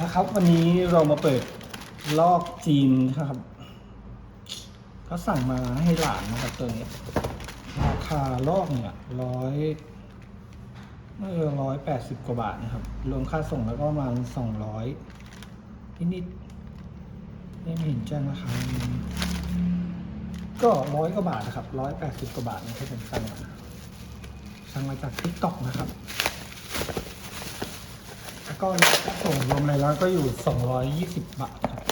นะครับ วันนี้เรามาเปิดลอกจีนครับเขาสั่งมาให้หลานนะครับตัวนี้ราคาลอกเนี่ยร้อยน่าจะร้อยแปดสิบกว่าบาทนะครับ รวมค่าส่งแล้วก็ประมาณสองร้อยนิดๆไม่เห็นแจ้งราคาก็ร้อยกว่าบาทนะครับร้อยแปดสิบกว่าบาทนะครับผมสั่งมาสั่งมาจากทิกตอกนะครับ ก็ส่งรวมอะไรแล้วก็อยู่ 220 บาทครับ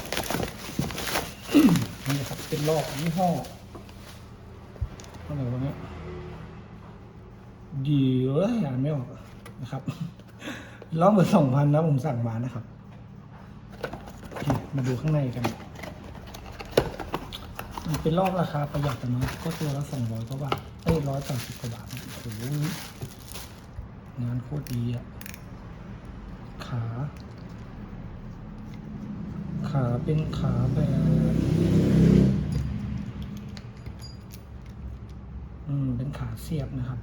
นี่ครับเป็นลอกยี่ห้ออะไรวะเนี่ยดีเลยอ่านไม่ออกนะครับลอกเหมือนสองพันนะผมสั่งมานะครับมาดูข้างในกัน มันเป็นลอกราคาประหยัดแต่นะก็ตัวละสองร้อยกว่าบาทเอ้ยร้อยแปดสิบกว่าบาทโอ้โหงานโคตรดีอะ ขา ขาเป็นขาแบบอืมเป็นขาเสียบนะครับ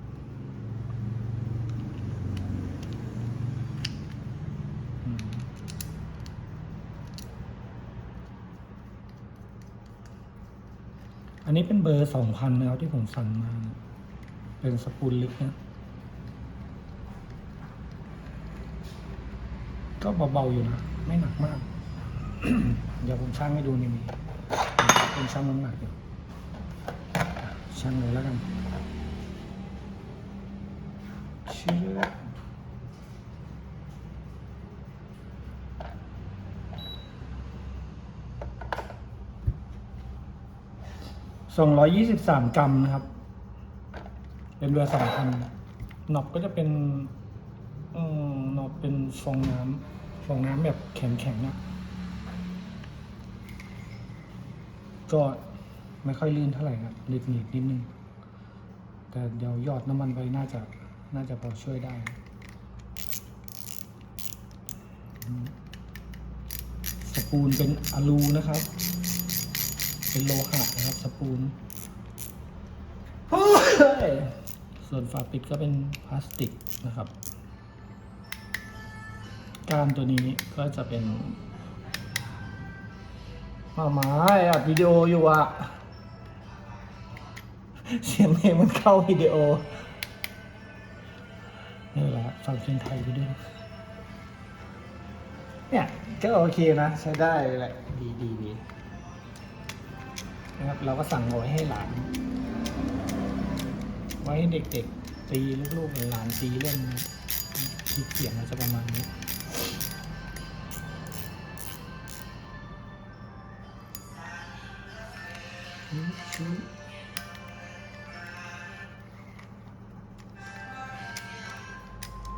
อันนี้เป็นเบอร์สองพันนะครับที่ผมสั่งมา เป็นสปูลล็กนะ ก็เบาๆอยู่นะ ไม่หนักมาก เดี๋ยวผมช่างให้ดูนี่มีเป็นช่างน้ำหนักอยู่ช่างเลยแล้วกันเชื่อสองร้อยยี่สิบสามกรัมนะครับ เป็นเรือสองพันหนอบก็จะเป็น เป็นฟองน้ำฟองน้ำแบบแข็งๆนะก็ไม่ค่อยลื่นเท่าไหร่ครับหนีบหนีบนิดนึง แต่เดี๋ยวหยอดน้ำมันไปน่าจะน่าจะพอช่วยได้ สปูนเป็นอะลูนะครับ เป็นโลหะนะครับสปูน ส่วนฝาปิดก็เป็นพลาสติกนะครับ ก้านตัวนี้ก็จะเป็นมาไม้อัดวิดีโออยู่อะเสียงเพลงมันเข้าวิดีโอนี่แหละฟังเพลงไทยไปด้วยเนี่ยก็โอเคนะ ใช้ได้เลยแหละ ดีดีดีนะครับเราก็สั่งเอาไว้ให้หลาน ไว้ให้เด็กๆตีลูกๆหลานตีเล่นนะที่เขียนมาจะประมาณนี้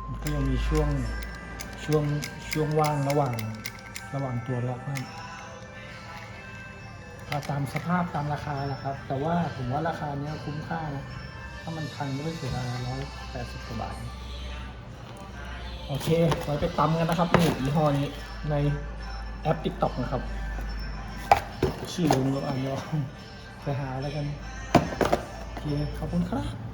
มันก็ยังมีช่วงช่วงช่วงว่างระหว่างระหว่างตัวล็อกนะเอาตามสภาพตามราคาแหละครับ แต่ว่าผมว่าราคาเนี้ยคุ้มค่านะถ้ามันพันก็ไม่เสียดายร้อยแปดสิบกว่าบาทโอเคไว้ไปตำกันนะครับนี่ยี่ห้อนี้ในแอป TikTok นะครับชื่อลุงกับอันยอง ไปหาแล้วกันโอเคขอบคุณครับ